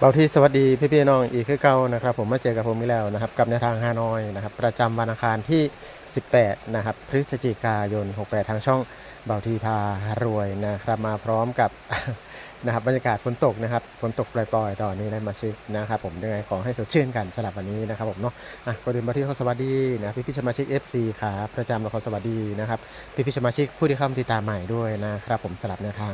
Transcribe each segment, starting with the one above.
เบาที่สวัสดีพี่พี่ๆน้องอีกคือเก่านะครับ ผมมาเจอกับผมอีกแล้วนะครับ กับแนวทางฮานอยนะครับ ประจำวันอังคารที่ 18 นะครับ พฤศจิกายน 68 ทางช่องเบาทีพารวยนะครับ มาพร้อมกับ นะครับบรรยากาศฝนตกนะครับฝนตกปล่อยๆตอนนี้ในมาชิกนะครับผมยังไงขอให้สดชื่นกันสลับวันนี้นะครับผมเนาะอะก่อนอื่นมาที่ขาสวัสดีนะพี่พี่สมาชิก FC ขาประจำเราขอสวัสดีนะครับพี่พี่สมาชิกผู้ที่เข้ามาติดตามใหม่ด้วยนะครับผมสลับแนวทาง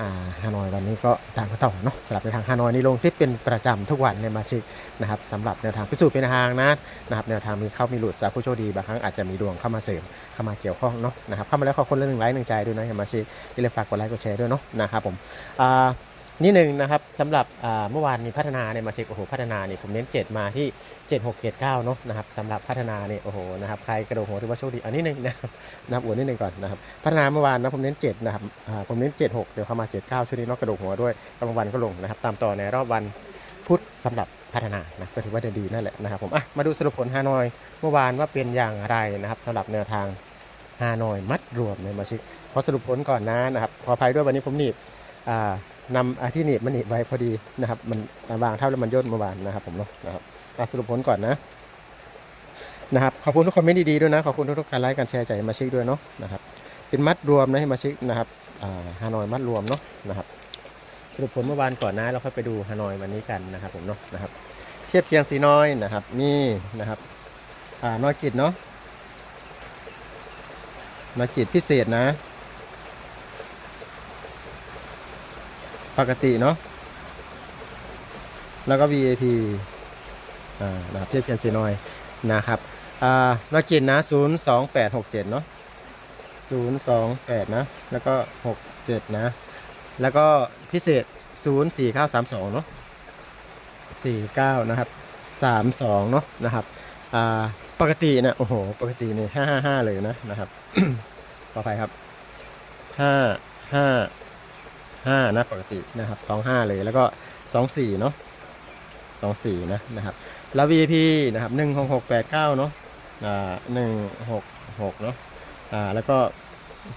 อ่าฮานอยวันนี้ก็ตามกันต่อเนาะสำหรับในทางฮานอยนี่ลงคลิปเป็นประจำทุกวันในมาชิกนะครับสำหรับแนวทางพิสูจน์เป็นทางนะนะครับแนวทางมีเข้ามีหลุดจากผู้โชคดีบางครั้งอาจจะมีดวงเข้ามาเสริมเข้ามาเกี่ยวข้องเนาะนะครับเข้ามาแล้วขอคนละหนึ่งไลค์หนึ่งใจด้วยนะมาชิกอย่าลืมฝากกดไลค์กดแชร์ด้วยเนาะนะครับผมอ่า นี่หนึ่งนะครับสำหรับเมื่อวานมีพัฒนาในมาเชิกโอ้โหพัฒนาเนี่ยผมเน้น 7 มาที่ 7 6 7 9เนาะนะครับสำหรับพัฒนาเนี่ยโอ้โหนะครับใครกระโดดหัวถือว่าโชคดีอันนี้หนึ่งนะครับนับอวดนิดหนึ่งก่อนนะครับพัฒนาเมื่อวานนะผมเน้น7นะครับผมเน้น 7 6 เดี๋ยวเข้ามา 7 9ชุดนี้นอกกระโดูกหัวด้วยกำลางวันก็ลงนะครับตามต่อในรอบวันพุธสำหรับพัฒนานะก็ถือว่าดีนั่นแหละนะครับผมอะมาดูสรุปผลฮานอยเมื่อวานว่าเป็นอย่างไรนะครับสำหรับแนวทางฮานอยมัดรวมในมาชิกพอสรุปผลก่อนนะนะครับขออภัยด้วยวันนี้ผมหนีบอ่า นำอาที่หนีบมันหนีบไว้พอดีนะครับ มันวางเท่าแล้วมันย่นเมื่อวานนะครับ ผมเนาะนะครับสรุปผลก่อนนะนะครับขอบคุณทุกคอมเมนต์ดีๆด้วยนะขอบคุณทุกๆการไลค์การแชร์ใจมาชิกด้วยเนาะนะครับ เป็นมัดรวมนะให้มาชิกนะครับฮานอยมัดรวมเนาะนะครับ สรุปผลเมื่อวานก่อนนะเราค่อยไปดูฮานอยวันนี้กันนะครับ ผมเนาะนะครับ เทียบเคียงสีน้อยนะครับนี่นะครับน้อยกิจเนาะน้อยกิจพิเศษนะ กติเนาะแล้วก็ VAP อ่านะครับเทียบเคียงสีน้อยนะครับอ่าเรากินนะ 0 2 8 6 7 เนาะ0 2 8 นะ แล้วก็ 6 7 นะ แล้วก็พิเศษ 0 4 9 3 2 เนาะ4 9 นะครับ 3 2 เนาะนะครับอ่าปกตินะโอ้โห ปกตินี่5 5 5 เลยนะนะครับขออภัยครับ 5 5 5นะปกตินะครับ2 5เลยแล้วก็2 4เนาะ2 4นะนะครับแล้ว VIP นะครับหนึ่งหกหกแปดเก้าเนาะอ่าหนึ่งหกหกเนาะอ่าแล้วก็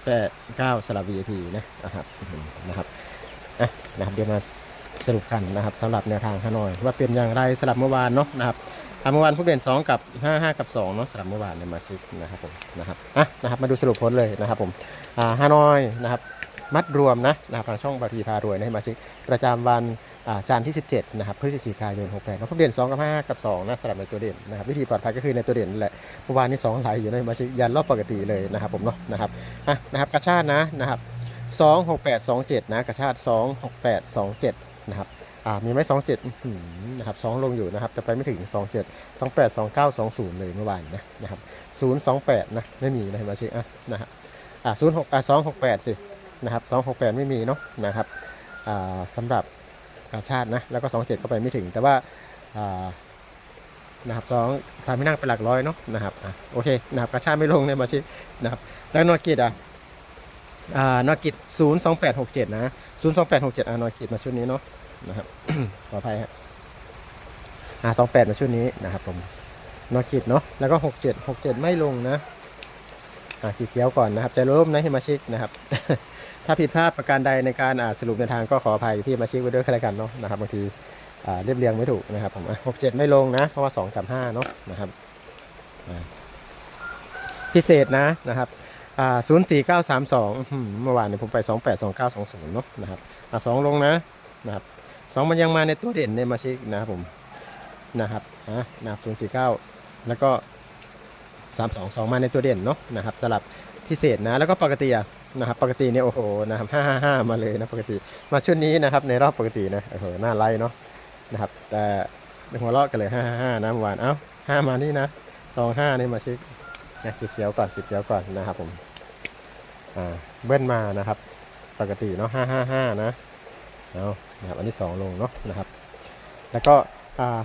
แปดเก้าสลับ VIP นะนะครับนะครับอะนะครับเดี๋ยวมาสรุปกันนะครับสำหรับแนวทางฮานอย ว่าเป็นอย่างไรสลับเมื่อวานเนาะนะครับอะเมื่อวานผู้เด่น2 กับ 5 5 กับ2เนาะสลับเมื่อวานในมาชิกนะครับผมนะครับอะนะครับมาดูสรุปผลเลยนะครับผมอ่าฮานอยนะครับ มัดรวมนะนะครับทางช่องบาทีพารวยนะมาชิกประจำวันอ่าจานที่ 17 นะครับพฤศจิกายน 68นะผู้เด่น2 กับ 5 กับ 2 นะสำหรับในตัวเด่นนะครับวิธีปลอดภัยก็คือในตัวเด่นแหละเมื่อวานนี้2ไหลอยู่ในมาชิยันรอบปกติเลยนะครับผมเนาะนะครับอะนะครับกระชาตินะนะครับ2 6 8 2 7 นะกระชาติ2 6 8 2 7 นะครับอ่ามีไหม27อื้อหือนะครับ2ลงอยู่นะครับ แต่ไปไม่ถึง27 28 29 20เลยเมื่อวานนะนะครับ028นะ ไม่มีนะมาชิอะนะครับอ่า06อ่า268สิ นะครับ268 ไม่มีเนาะนะครับสำหรับกาชาตินะแล้วก็ 27 ก็ไปไม่ถึงแต่ว่านะครับสองสามไม่นั่งเป็นหลักร้อยเนาะนะครับอะโอเคนะครับกาชาตไม่ลงในมาชินะครับแล้วนอกิจอะอ่านอกิจ0 2 8 6 7นะ0 2 8 6 7อ่านอกิจมาชุดนี้เนาะนะครับขออภัยฮะอ่า28มาชุดนี้นะครับผมนอกิจเนาะแล้วก็67 67ไม่ลงนะอ่าขีดเขียวก่อนนะครับใจร่มนะให้มาชิกนะครับ ถ้าผิดพลาดประการใดในการสรุปในวทางก็ขออภัยที่มาชี้ไว้ด้วยกันแล้วกันเนาะนะครับบางทีเรียบเรียงไม่ถูกนะครับผมหกเจ็ดไม่ลงนะ เพราะว่าสองกับห้าเนาะนะครับพิเศษนะนะครับศูนย์สี่เก้าสามสองเมื่อวานเนี่ยผมไปสองแปดสองเก้าสองศูนย์เนาะนะครับสองลงนะนะครับสองมันยังมาในตัวเด่นในมาชิกนะครับผมนะครับอะนะครับศูนย์สี่เก้าแล้วก็สามสองสองมาในตัวเด่นเนาะนะครับสลับพิเศษนะแล้วก็ปกติอะ นะครับปกติเนี่ยโอ้โหนะครับห้าห้าห้ามาเลยนะปกติ มาชุดนี้นะครับในรอบปกตินะโอ้โหหน้าไล่เนาะนะครับ แต่หัวเราะกันเลยห้าห้าห้านะเมื่อวานเอ้าห้ามานี่นะตองห้านี่มาชิกนะสีเขียวก่อนสีเขียวก่อนนะครับผมอ่าเบิ้ลมานะครับ ปกติเนาะห้าห้าห้านะเอานะครับอันนี้สองลงเนาะนะครับ แล้วก็อ่า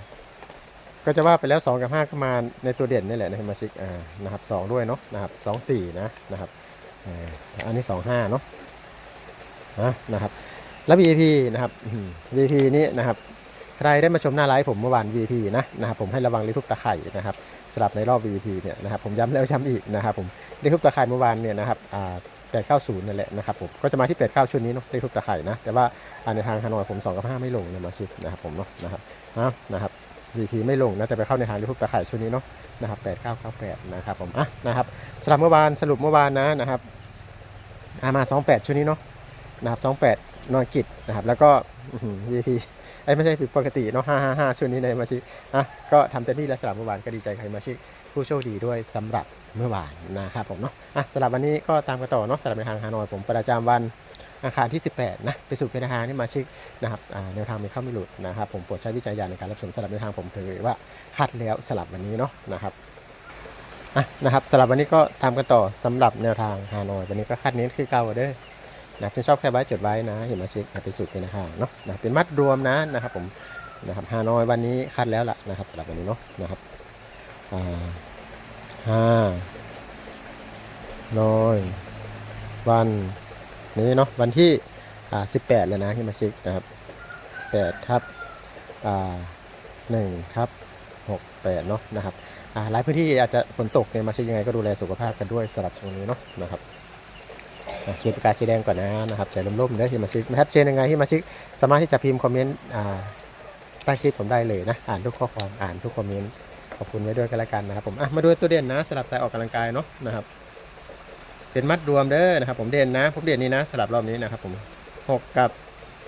ก็จะว่าไปแล้วสองกับห้าก็มาในตัวเด่นนี่แหละนะมาชิกอ่านะครับสองด้วยเนาะนะครับสองสี่นะนะครับ อันนี้สองห้าเนาะนะนะครับแล้ว VIP นะครับ VIP นี่นะครับ ใครได้มาชมหน้าไลฟ์ผมเมื่อวาน VIP นะนะครับผมให้ระวังลิทุบตะไคร่นะครับสลับในรอบ VIP เนี่ยนะครับผมย้ำแล้วย้ำอีกนะครับผมลิทุบตะไคร่เมื่อวานเนี่ยนะครับอ่า890นั่นแหละนะครับผมก็จะมาที่89ชุดนี้เนาะลขทุกตะไคร่นะแต่ว่าอ่าในทางฮานอยผม2กับ5ไม่ลงเนี่ยมาชิกนะครับผมเนาะนะครับอะนะครับ VP ไม่ลงนะแต่ไปเข้าในทางเลขทุกตะไคร่ชุดนี้เนาะนะครับ8998นะครับผมอะนะครับสำหรับเมื่อวานสรุปเมื่อวานนะนะครับอามา28ชุดนี้เนาะนะครับ28นอนกิจนะครับแล้วก็อื้อหือ VP ไอ้ไม่ใช่ผิดปกติเนาะ555ชุดนี้ในมาชิกอะก็ทำเต็มที่แล้วสำหรับเมื่อวานก็ดีใจใครมาชิกผู้โชคดีด้วยสำหรับเมื่อวานนะครับผมเนาะอะสำหรับวันนี้ก็ตามกันต่อเนาะสำหรับในทางฮานอยผมประจำวัน อังคารที่ 18 นะไปสู่เป็นทางที่มาชิกนะครับแนวทางมีเข้าไม่หลุดนะครับ ผมโปรดใช้วิจารณญาณในการรับชมสำหรับในทางผมถือว่าคัดแล้วสลับวันนี้เนาะนะครับอะนะครับสำหรับวันนี้ก็ตากันต่อสำหรับแนวทางฮานอยวันนี้ก็คัดเน้นคือเก่าเด้อนะที่ชอบแค่ไว้จดไว้นะเห็นมาชิกไปสู่เป็นทางเนาะนะเป็นมัดรวมนะนะครับผมนะครับฮานอยวันนี้คัดแล้วล่ะนะครับสำหรับวันนี้เนาะนะครับอ่าห้าร้อยวัน นี้เนาะวันที่อ่าสิบแปดเลยนะที่มาชิกนะครับแปดทับอ่าหนึ่งทับหกแปดเนาะนะครับอ่าหลายพื้นที่อาจจะฝนตกเนี่ยมาชิกยังไงก็ดูแลสุขภาพกันด้วยสำหรับช่วงนี้เนาะนะครับเขียนปากกาสีแดงก่อนนะนะครับใจร่มๆเด้อที่มาชิกไม่ชัดเจนยังไงที่มาชิกสามารถที่จะพิมพ์คอมเมนต์อ่าใต้คลิปผมได้เลยนะ อ่านทุกข้อความอ่านทุกคอมเมนต์ขอบคุณไว้ด้วยกันแล้วกันนะครับผมอะมาดูตัวเด่นนะสลับสายออกกำลังกายเนาะนะครับ เป็นมัดรวมเด้อนะครับ ผมเด่นนะผมเด่นนี้นะสลับรอบนี้นะครับ ผมหกกับ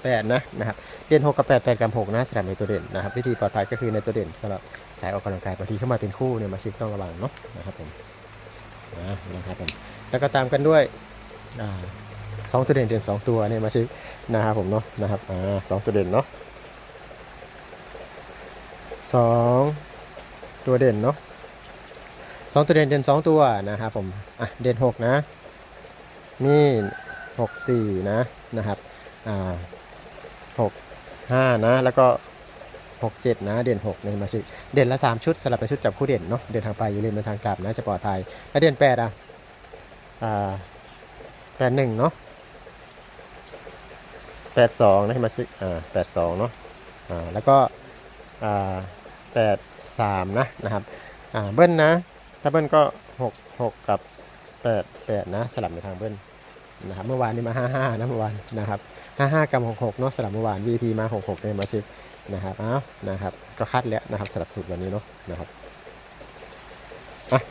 แปดนะนะครับเด่นหกกับแปดแปดกับหกนะสลับในตัวเด่นนะครับ วิธีปลอดภัยก็คือในตัวเด่นสลับสายออกกำลังกายบางทีเข้ามาเป็นคู่เนี่ยมาชิกต้องระวังเนาะนะครับผมนะนะครับผมแล้วก็ตามกันด้วยอ่าสองตัวเด่นเด่นสองตัวเนี่ยมาชิกนะครับผมเนาะนะครับอ่าสองตัวเด่นเนาะสองตัวเด่นเนาะ สองตัวเด่นเด่นสองตัวนะครับผมอะเด่นหกนะนี่หกสี่นะนะครับอ่าหกห้านะแล้วก็หกเจ็ดนะเด่นหกในมาชิเด่นละสามชุดสลับเป็นชุดจับคู่เด่นเนาะเดินทางไปอย่าลืมเดินทางกลับนะจะปลอดภัยแล้วเด่นแปดอะอ่าแปดหนึ่งเนาะแปดสองนะมาชิอ่าแปดสองเนาะอ่าแล้วก็อ่าแปดสามนะนะครับอ่าเบิ้ลนะ ถ้าเบิ้ลก็หกหกกับแปดแปดนะสลับในทางเบิ้ลนะครับเมื่อวานนี้มาห้าห้านะเมื่อวานนะครับห้าห้ากับหกหกเนาะสลับเมื่อวาน VP มาหกหกเนี่ยมาชิกนะครับอ้าวนะครับก็คัดแล้วนะครับสลับสูตรวันนี้เนาะนะครับ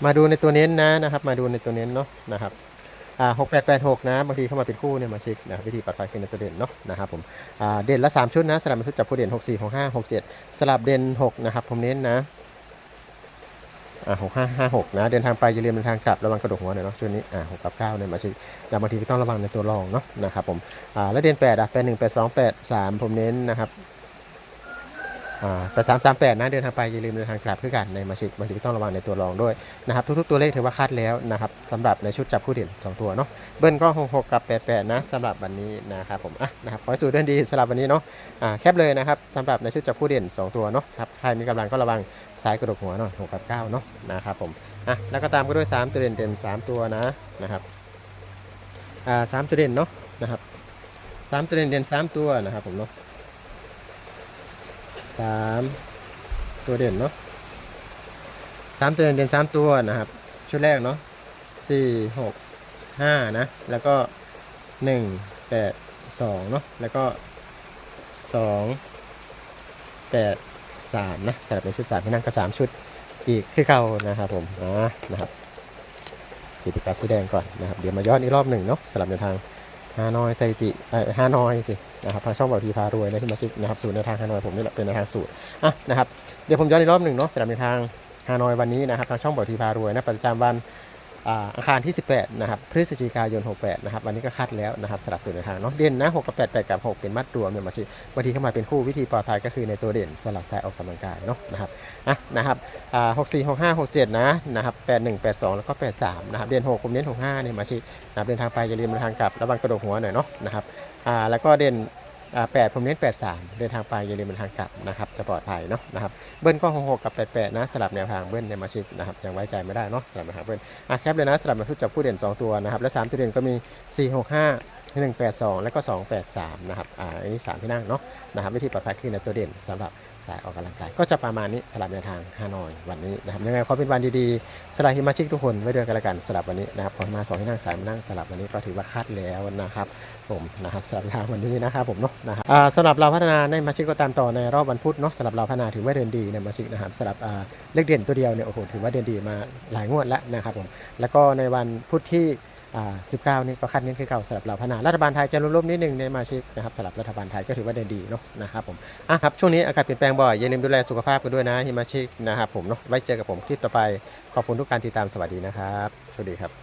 มาดูในตัวเน้นนะนะครับมาดูในตัวเน้นเนาะนะครับอ่าหกแปดแปดหกนะบางทีเข้ามาเป็นคู่เนี่ยมาชิกนะครับวิธีปรับไฟคือในตัวเด่นเนาะนะครับผมอ่าเด่นละสามชุดนะสลับเป็นชุดจับคู่เด่นหกสี่หกห้าหกเจ็ดสลับเด่นหกนะครับผมเน้นนะ อ่าหกห้าห้าหกนะ เดินทางไปอย่าลืมเดินทางกลับระวังกระดูกหัวหน่อยเนาะช่วงนี้อ่าหกกับเก้าเนี่ยมาชิแต่บางทีก็ต้องระวังในตัวรองเนาะนะครับผมอ่าแล้วเด่นแปดอะแปดหนึ่งแปดสองแปดสามผมเน้นนะครับอ่าแปดสามสามแปดนะเดินทางไปอย่าลืมเดินทางกลับเพื่อกันในมาชิบางทีก็ต้องระวังในตัวรองด้วยนะครับทุกๆตัวเลขถือว่าคาดแล้วนะครับสำหรับในชุดจับคู่เด่นสองตัวเนาะเบิ้ลก็หกหกกับแปดแปดนะสำหรับวันนี้นะครับผมอะนะครับขอให้สู่เดินดีสำหรับวันนี้เนาะอ่าแคปเลยนะครับสำหรับในชุดจับคู่เด่น 2 ตัวเนาะครับใครมีกำลังก็ระวัง ซ้ายกระดกหัวหน่อย6กับ9เนาะนะครับผมอะแล้วก็ตามก็ด้วย 3 ตัวเด่นเด่น3ตัวนะนะครับอ่าสามตัวเด่นเนาะนะครับสามตัวเด่นเด่น3ตัวนะครับผมเนาะสามตัวเด่นเนาะสามตัวเด่นเด่น3ตัวนะครับชุดแรกเนาะสี่หกห้านะแล้วก็หนึ่งแปดสองเนาะแล้วก็สองแปด สามนะสลับเป็นชุดสามที่นั่งก็สามชุดอีกคือเก่านะครับผมอ่านะครับติดปากาสีแดงก่อนนะครับเดี๋ยวมาย้อนอีกรอบหนึ่งเนาะสลับในทางฮานอยสถิติเออฮานอยสินะครับทางช่องบอกทีพารวยนะที่มาชิกนะครับสูตรในทางฮานอยผมนี่แหละเป็นในทางสูตรอะนะครับเดี๋ยวผมย้อนอีกรอบหนึ่งเนาะสลับในทางฮานอยวันนี้นะครับทางช่องบอกทีพารวยนะประจำวัน อ่าอังคารที่ 18 นะครับ พฤศจิกายน 68 นะครับ วันนี้ก็คัดแล้วนะครับสลับส่วนในทางเนาะ เด่นนะ 6 กับ 8 8 กับ 6 เป็นมัดรวมเนี่ยมาชิบางทีเข้ามาเป็นคู่วิธีปลอดภัยก็คือในตัวเด่นสลับสายออกกำลังกายเนาะนะครับอะนะครับอ่า64 65 67 นะนะครับ 81 82 แล้วก็ 83 นะครับ เด่น6ผมเน้น65เนี่ยมาชินะครับเดินทางไปอย่าลืมเดินทางกลับระวังกระดกหัวหน่อยเนาะนะครับอ่าแล้วก็เด่น แปดผมเน้นแปดสามเดินทางไปอย่าลืมเป็นทางกลับนะครับจะปลอดภัยเนาะนะครับเบิ้ลก็หกหกกับแปดแปดนะสลับแนวทางเบิ้ลในมาชิกนะครับยังไว้ใจไม่ได้เนาะสลับแนวทางเบิ้ลอะแคปเลยนะสลับมาทุกจับผู้เด่นสองตัวนะครับและสามตัวเด่นก็มีสี่หกห้า หนึ่งแปดสองแล้วก็สองแปดสามนะครับ อ่า อันนี้สามที่นั่งเนาะ นะครับ วิธีปลอดภัยคือในตัวเด่นสำหรับสายออกกำลังกาย ก็จะประมาณนี้สลับในทางฮานอยวันนี้นะครับ ยังไงขอเป็นวันดีๆสลับฮิมาชิกทุกคนไว้ด้วยกันละกันสลับวันนี้นะครับผมมาสองที่นั่งสายมานั่งสลับวันนี้ก็ถือว่าคัดแล้วนะครับ ผมนะครับสำหรับทางวันนี้นะครับผมเนาะนะครับอ่าสำหรับเราพัฒนาในมาชิกก็ตามต่อในรอบวันพุธเนาะสำหรับเราพัฒนาถือว่าเดินดีในมาชิกนะครับสำหรับอ่าเลขเด่นตัวเดียวเนี่ยโอ้โหถือว่าเดินดีมาหลายงวดแล้วนะครับผม แล้วก็ในวันพุธที่ 19 นี่ก็คัดเน้นคือเก่าสำหรับเราพัฒนารัฐบาลไทยจะร่วมนิดนึงในมาชิกนะครับสำหรับรัฐบาลไทยก็ถือว่าได้ดีเนาะนะครับผมอะครับช่วงนี้อากาศเปลี่ยนแปลงบ่อยอย่าลืมดูแลสุขภาพกันด้วยนะฮิมาชิกนะครับผมเนาะไว้เจอกับผมคลิปต่อไปขอบคุณทุกการติดตามสวัสดีนะครับสวัสดีครับ